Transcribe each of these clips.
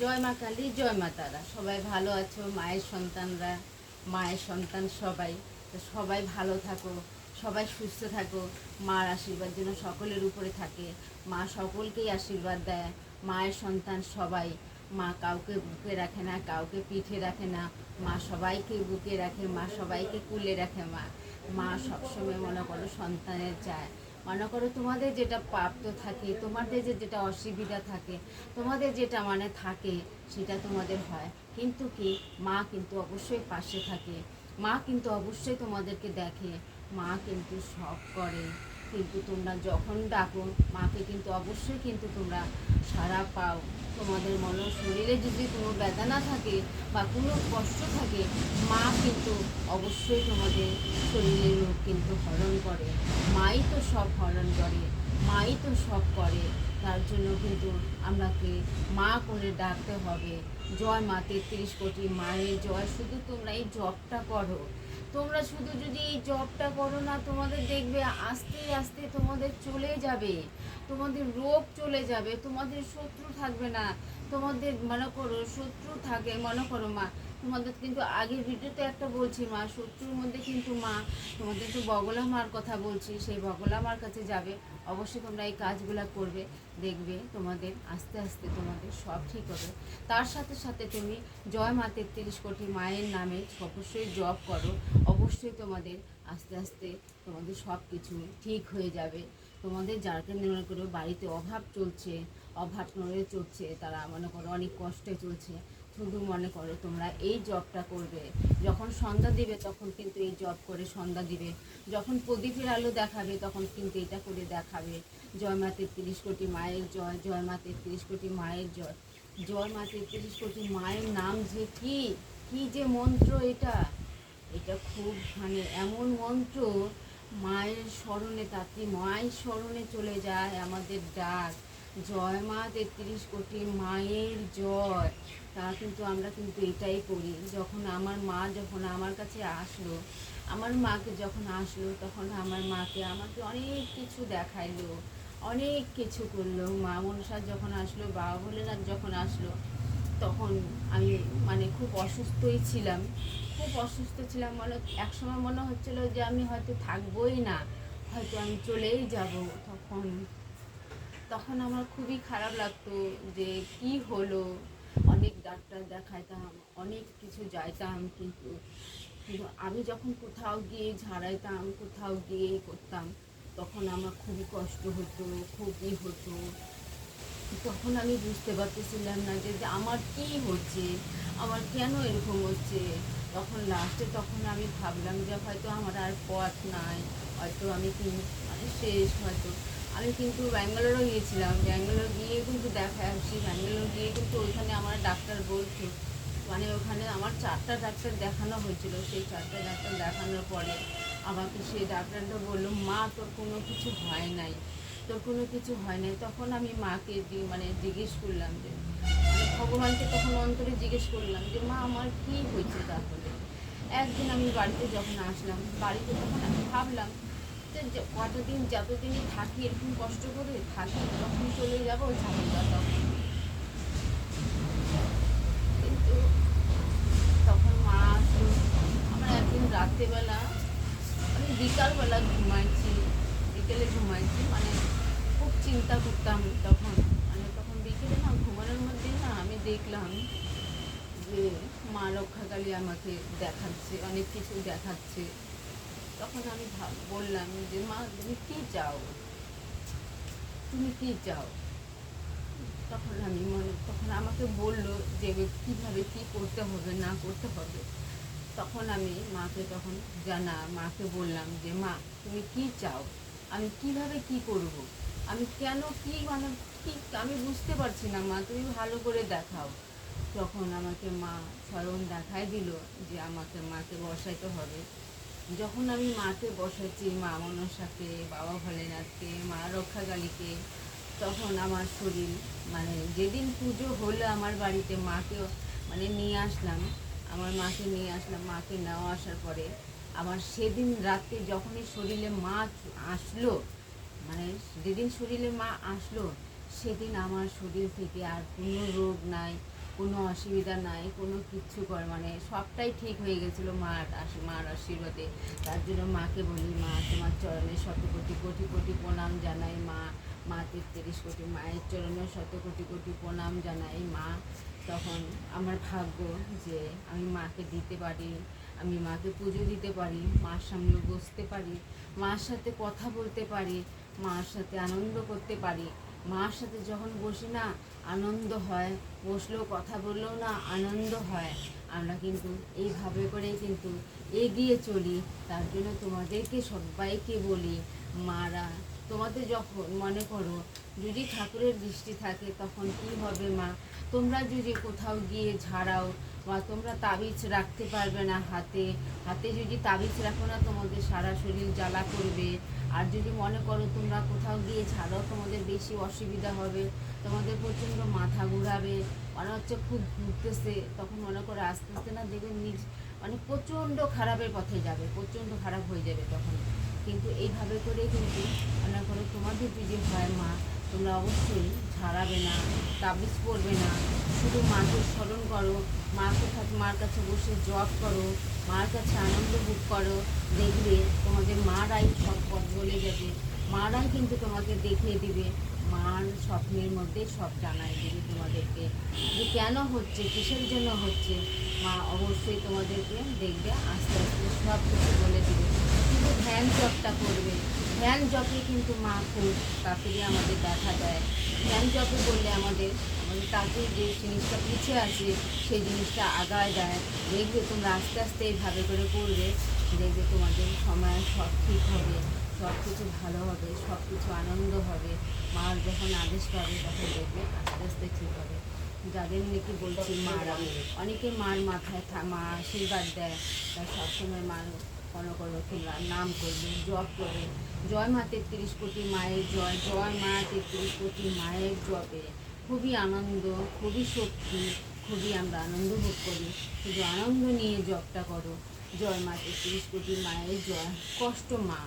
জয় মা কালী, জয় মা তারা। সবাই ভালো আছো, মায়ের সন্তানরা, মায়ের সন্তান সবাই। তো সবাই ভালো থাকো, সবাই সুস্থ থাকো। মার আশীর্বাদ যেন সকলের উপরে থাকে। মা সকলকেই আশীর্বাদ দেয়। মায়ের সন্তান সবাই। মা কাউকে বুকে রাখে না, কাউকে পিঠে রাখে না। মা সবাইকে বুকে রাখে, মা সবাইকে কুলে রাখে মা। মা সবসময় মনে করো সন্তানের চায়। মনে করো তোমাদের যেটা প্রাপ্ত থাকে, তোমাদের যে যেটা অসুবিধা থাকে, তোমাদের যেটা মানে থাকে, সেটা তোমাদের হয়। কিন্তু কি? মা কিন্তু অবশ্যই পাশে থাকে। মা কিন্তু অবশ্যই তোমাদেরকে দেখে। মা কিন্তু সব করে। কিন্তু তোমরা যখন ডাকো, মাকে কিন্তু অবশ্যই কিন্তু তোমরা সারা পাও। তোমাদের মনে শরীরে যদি কোনো বেদনা থাকে বা কোনো কষ্ট থাকে, মা কিন্তু অবশ্যই তোমাদের শরীরের রোগ কিন্তু হরণ করে। মাই তো সব হরণ করে, মাই তো সব করে। তার জন্য কিন্তু আমাকে মা করে ডাকতে হবে। জয় মা তেত্রিশ কোটি মায়ের জয়, শুধু তোমরা এই জবটা করো। তোমরা শুধু যদি এই জবটা করো না, তোমাদের দেখবে আস্তে আস্তে তোমাদের চলে যাবে। তোমাদের রোগ চলে যাবে, তোমাদের শত্রু থাকবে না। তোমাদের মনে করো, শত্রু থাকে, মনে করো মা, তোমাদের কিন্তু আগের ভিডিওতে একটা বলছি মা, শত্রুর মধ্যে কিন্তু মা, তোমাদের তো বগলা মার কথা বলছি, সেই বগলা মার কাছে যাবে। অবশ্যই তোমরা এই কাজগুলো করবে, দেখবে তোমাদের আস্তে আস্তে তোমাদের সব ঠিক হবে। তার সাথে সাথে তুমি জয় মা তেত্রিশ কোটি মায়ের নামে অবশ্যই জব করো। অবশ্যই তোমাদের আস্তে আস্তে তোমাদের সব কিছু ঠিক হয়ে যাবে। তোমাদের যাকে মনে করো বাড়িতে অভাব চলছে, অভাব নড়ে চলছে তারা মনে করো অনেক কষ্টে চলছে শুধু মনে করো তোমরা এই জবটা করবে। যখন সন্ধ্যা দিবে তখন কিন্তু এই জব করে সন্ধ্যা দিবে। যখন প্রদীপের আলো দেখাবে তখন কিন্তু এটা করে দেখাবে। জয় মা তেত্রিশ কোটি মায়ের জয় জয় মা তেত্রিশ কোটি মায়ের জয়। জয় মা তেত্রিশ কোটি মায়ের নাম যে কি? কি যে মন্ত্র এটা? এটা খুব মানে এমন মন্ত্র, মায়ের স্মরণে তাতে মায়ের স্মরণে চলে যায় আমাদের ডাক। জয় মা তেত্রিশ কোটি মায়ের জয়। তা কিন্তু আমরা কিন্তু এটাই করি। যখন আমার মা যখন আমার কাছে আসলো, আমার মাকে যখন আসলো, তখন আমার মাকে আমাকে অনেক কিছু দেখাইলো, অনেক কিছু করল। মা মনসা যখন আসলো, বাবা ভোলেনাথ যখন আসলো তখন আমি মানে খুব অসুস্থই ছিলাম। খুব অসুস্থ ছিলাম মনে একসময় মনে হচ্ছিল যে আমি হয়তো থাকবোই না, হয়তো আমি চলেই যাব তখন। তখন আমার খুবই খারাপ লাগতো যে কি হলো? অনেক ডাক্তার দেখাইতাম, অনেক কিছু যাইতাম কিন্তু কিন্তু আমি যখন কোথাও গিয়ে ঝাড়াইতাম, কোথাও গিয়ে করতাম, তখন আমার খুবই কষ্ট হতো খুবই হতো। তখন আমি বুঝতে পারতেছিলাম না যে আমার কি হচ্ছে, আমার কেন এরকম হচ্ছে? তখন লাস্টে তখন আমি ভাবলাম যে, হয়তো আমার আর পথ নাই, হয়তো আমি মানে শেষ হয়তো। আমি কিন্তু ব্যাঙ্গালোরও গিয়েছিলাম, ব্যাঙ্গালোর গিয়ে কিন্তু দেখা আসছি ব্যাঙ্গালোর গিয়ে কিন্তু ওইখানে আমার ডাক্তার বলছে মানে ওখানে আমার চারটা ডাক্তার দেখানো হয়েছিল। সেই চারটা ডাক্তার দেখানোর পরে আমাকে সেই ডাক্তারটা বলল, মা, তোর কোনো কিছু হয় নাই। তোর কোনো কিছু হয় নাই। তখন আমি মাকে মানে জিজ্ঞেস করলাম যে মানে ভগবানকে তখন অন্তরে জিজ্ঞেস করলাম যে, মা, আমার কি হয়েছে তাহলে? একদিন আমি বাড়িতে যখন আসলাম, বাড়িতে তখন আমি ভাবলাম যে কতদিন, যতদিনই থাকি, এরকম কষ্ট করে থাকি তখন চলে যাব ঝামেলা তখন কিন্তু তখন মা আসলো। আমরা একদিন রাত্রেবেলা মানে বিকালবেলা ঘুমাইছি। বিকেলে ঘুমাইছি মানে খুব চিন্তা করতাম তখন। মানে তখন বিকেলে না ঘুমানোর মধ্যে না আমি দেখলাম যে মা রক্ষাকালী আমাকে দেখাচ্ছে, অনেক কিছু দেখাচ্ছে। তখন আমি বললাম যে, মা, তুমি কী চাও? তুমি কী চাও? তখন আমি মনে, তখন আমাকে বলল যে, কীভাবে কী করতে হবে, না করতে হবে? তখন আমি মাকে তখন জানা, মাকে বললাম যে, মা, তুমি কী চাও? আমি কীভাবে কি করব? আমি কেন কি মানে কি, আমি বুঝতে পারছি না, মা, তুমি ভালো করে দেখাও। তখন আমাকে মা স্মরণ দেখাই দিল যে আমাকে মাকে বসাইতে হবে। যখন আমি মাকে বসাচ্ছি মা মনসাকে, বাবা ভোলেনাথকে, মা রক্ষাকালীকে, তখন আমার শরীর মানে যেদিন পুজো হলো আমার বাড়িতে মাকে মানে নিয়ে আসলাম। আমার মাকে নিয়ে আসলাম, মাকে নেওয়া আসার পরে আমার সেদিন রাতে যখনই শরীরে মা আসলো মানে যেদিন শরীরে মা আসলো, সেদিন আমার শরীর থেকে আর কোনো রোগ নাই, কোনো অসুবিধা নাই, কোনো কিচ্ছু কর মানে সবটাই ঠিক হয়ে গেছিল মার আশী, মার আশীর্বাদে। তার জন্য মাকে বলি, মা, তোমার চরণে শত কোটি কোটি কোটি প্রণাম জানাই, মা। মা তেত্রিশ কোটি, মায়ের চরণে শত কোটি কোটি প্রণাম জানাই, মা। তখন আমার ভাগ্য যে আমি মাকে দিতে পারি আমি মাকে পুজো দিতে পারি, মার সামনে বসতে পারি, মার সাথে কথা বলতে পারি, মার সাথে আনন্দ করতে পারি। মার সাথে যখন বসি না, আনন্দ হয়, বসলেও কথা বললেও না, আনন্দ হয়। আমরা কিন্তু এইভাবে করেই কিন্তু এগিয়ে চলি। তার জন্য তোমাদেরকে সবাইকে বলি, মারা তোমাদের যখন মনে করো যদি ঠাকুরের দৃষ্টি থাকে তখন কি হবে মা? তোমরা যদি কোথাও গিয়ে ঝাড়াও বা তোমরা তাবিজ রাখতে পারবে না হাতে হাতে যদি তাবিজ রাখো না তোমাদের সারা শরীর জ্বালা করবে। আর যদি মনে করো তোমরা কোথাও গিয়ে ছাড়াও তোমাদের বেশি অসুবিধা হবে, তোমাদের প্রচণ্ড মাথা ঘুরাবে, মনে হচ্ছে খুব ঘুরতেছে, তখন মনে করো আস্তে আস্তে না দেখবে নিজ মানে প্রচণ্ড খারাপের পথে যাবে, প্রচণ্ড খারাপ হয়ে যাবে তখন। কিন্তু এইভাবে করে কিন্তু মনে করো তোমাদের যদি হয় মা, তোমরা অবশ্যই ঝাড়াবে না, তাবিজ পড়বে না। শুধু মাকে স্মরণ করো, মাকে মার কাছে বসে জব করো, মার কাছে আনন্দ ভোগ করো, দেখবে তোমাদের মারাই সব পথ বলে যাবে। মারাই কিন্তু তোমাকে দেখিয়ে দিবে। মার স্বপ্নের মধ্যে সব জানাই দেবে তোমাদেরকে। যে কেন হচ্ছে, কিসের জন্য হচ্ছে, মা অবশ্যই তোমাদেরকে দেখবে, আস্তে আস্তে সব কিছু বলে দেবে। কিন্তু ধ্যান জপটা করবে। ধ্যান জপে কিন্তু মা খুব তাড়াতাড়ি আমাদের দেখা দেয় ধ্যান জপে করলে আমাদের আমাদের তাড়াতাড়ি যে জিনিসটা পিছিয়ে আছে, সেই জিনিসটা আগায় দেয় দেখবে তোমরা আস্তে আস্তে এইভাবে করে করবে, দেখবে তোমাদের সময় সব ঠিক হবে। সব কিছু ভালো হবে সব কিছু আনন্দ হবে। মার যখন আদেশ পাবে, তখন দেখবে আস্তে আস্তে ঠিক হবে। যাদের নাকি বলছি মারা, অনেকে মার মাথায় মা আশীর্বাদ দেয়। তাই সবসময় মার কোনো তোমরা নাম করবে, জপ করবে। জয় মা তেত্রিশ কোটি মায়ের জয় জয় মা তেত্রিশ কোটি মায়ের জপে। খুবই আনন্দ, খুবই শক্তি, খুবই আমরা আনন্দ ভোগ করি। শুধু আনন্দ নিয়ে জপটা করো। জয় মা তেত্রিশ কোটি মায়ের জয়। কষ্ট মা।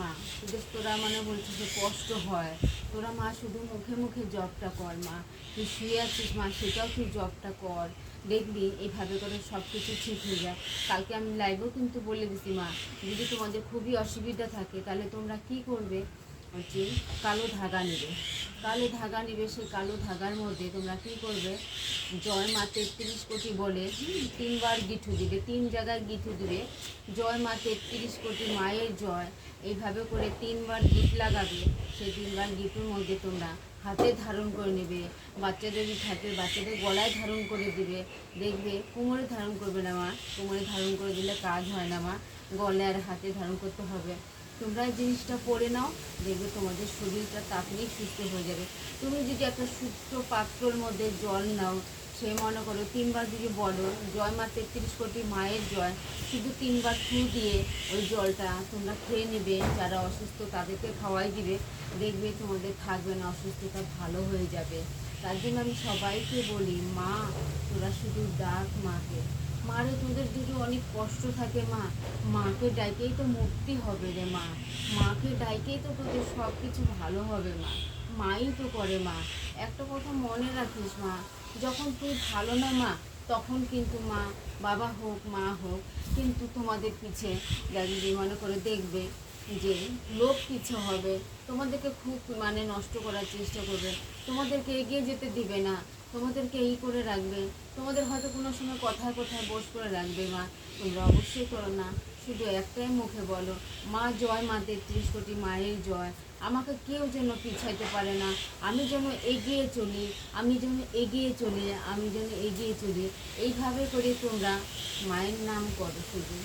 মা, শুধু তোরা মানে বলছিস যে কষ্ট হয়। তোরা মা শুধু মুখে মুখে জবটা কর মা। তুই শুয়ে আছিস মা, সেটাও তুই জবটা কর। দেখবি এইভাবে করে সব কিছু ঠিক হয়ে যায়। কালকে আমি লাইভেও কিন্তু বলে দিছি মা, যদি তোমাদের খুবই অসুবিধা থাকে, তাহলে তোমরা কি করবে? হচ্ছে কালো ধাগা নেবে। কালো ধাগা নেবে, সেই কালো ধাগার মধ্যে তোমরা কি করবে? জয় মা তেত্রিশ কোটি বলে তিনবার গিঠু দিবে, তিন জায়গায় গিঠু দিবে। জয় মা তেত্রিশ কোটি মায়ের জয়, এইভাবে করে তিনবার গিট লাগাবে। সেই তিনবার গিটুর মধ্যে তোমরা হাতে ধারণ করে নেবে, বাচ্চাদের যদি থাকে বাচ্চাদের গলায় ধারণ করে দিবে। দেখবে, কোমরে ধারণ করবে না মা, কোমরে ধারণ করে দিলে কাজ হয় না মা, গলায় আর হাতে ধারণ করতে হবে। তোমরা জিনিসটা পরে নাও, দেখবে তোমাদের শরীরটা তাড়াতাড়ি সুস্থ হয়ে যাবে। তুমি যদি একটা সুস্থ পাত্রর মধ্যে জল নাও, সে মনে করো তিনবার যদি বলো, জয় মা তেত্রিশ কোটি মায়ের জয়, শুধু তিনবার ফু দিয়ে ওই জলটা তোমরা খেয়ে নেবে, যারা অসুস্থ তাদেরকে খাওয়াই দিবে, দেখবে তোমাদের থাকবে না, অসুস্থতা ভালো হয়ে যাবে। তার জন্য আমি সবাইকে বলি, মা, তোরা শুধু ডাক মাকে। মারে, তোদের যদি অনেক কষ্ট থাকে, মা। মাকে ডাইকেই তো মুক্তি হবে রে, মা। মাকে ডাইকেই তো তোদের সব কিছু ভালো হবে, মা। মাই তো করে, মা। একটা কথা মনে রাখিস, মা। যখন তুই ভালো না, মা, তখন কিন্তু মা, বাবা হোক, মা হোক, কিন্তু তোমাদের পিছে যদি মনে করে দেখবে যে লোক পিছে হবে। তোমাদেরকে খুব মানে নষ্ট করার চেষ্টা করবে। তোমাদেরকে এগিয়ে যেতে দিবে না। তোমাদেরকে এই করে রাখবে। তোমাদের হয়তো কোনো সময় কথায় কথায় বোস করে রাখবে মা। তোমরা অবশ্যই করো না। শুধু একটাই মুখে বলো, মা জয়, মা তেত্রিশ কোটি মায়ের জয়। আমাকে কেউ যেন পিছাইতে পারে না। আমি যেন এগিয়ে চলি, আমি যেন এগিয়ে চলি, আমি যেন এগিয়ে চলি। এইভাবে করে তোমরা মায়ের নাম করো শুধু।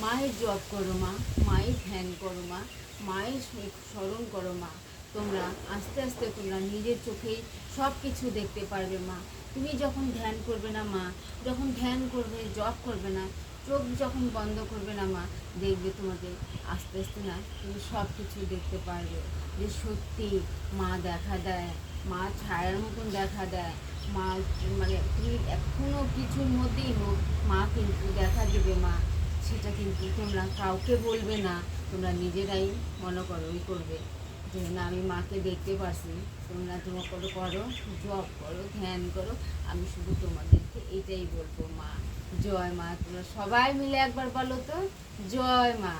মায়ের জপ করো মা, মায়ের ধ্যান করো মা, মায়ের স্মরণ করো মা। তোমরা আস্তে আস্তে তোমরা নিজের চোখেই সব কিছু দেখতে পারবে, মা। তুমি যখন ধ্যান করবে না, মা, যখন ধ্যান করবে, জপ করবে না, চোখ যখন বন্ধ করবে না, মা, দেখবে তোমাদের আস্তে আস্তে না তুমি সব কিছু দেখতে পারবে। যে সত্যি মা দেখা দেয়, মা ছায়ার মতন দেখা দেয়, মা মানে তুমি এখনও কিছুর মধ্যেই হোক মা কিন্তু দেখা দেবে, মা। সেটা কিন্তু তোমরা কাউকে বলবে না, তোমরা নিজেরাই মনে করো ওই করবে না, আমি মাকে দেখতে পারছি। তোমরা তোমার করো করো জব করো, ধ্যান করো। আমি শুধু তোমাদেরকে এটাই বলব, মা। জয় মা, তোমরা সবাই মিলে একবার বলো তো? জয় মা।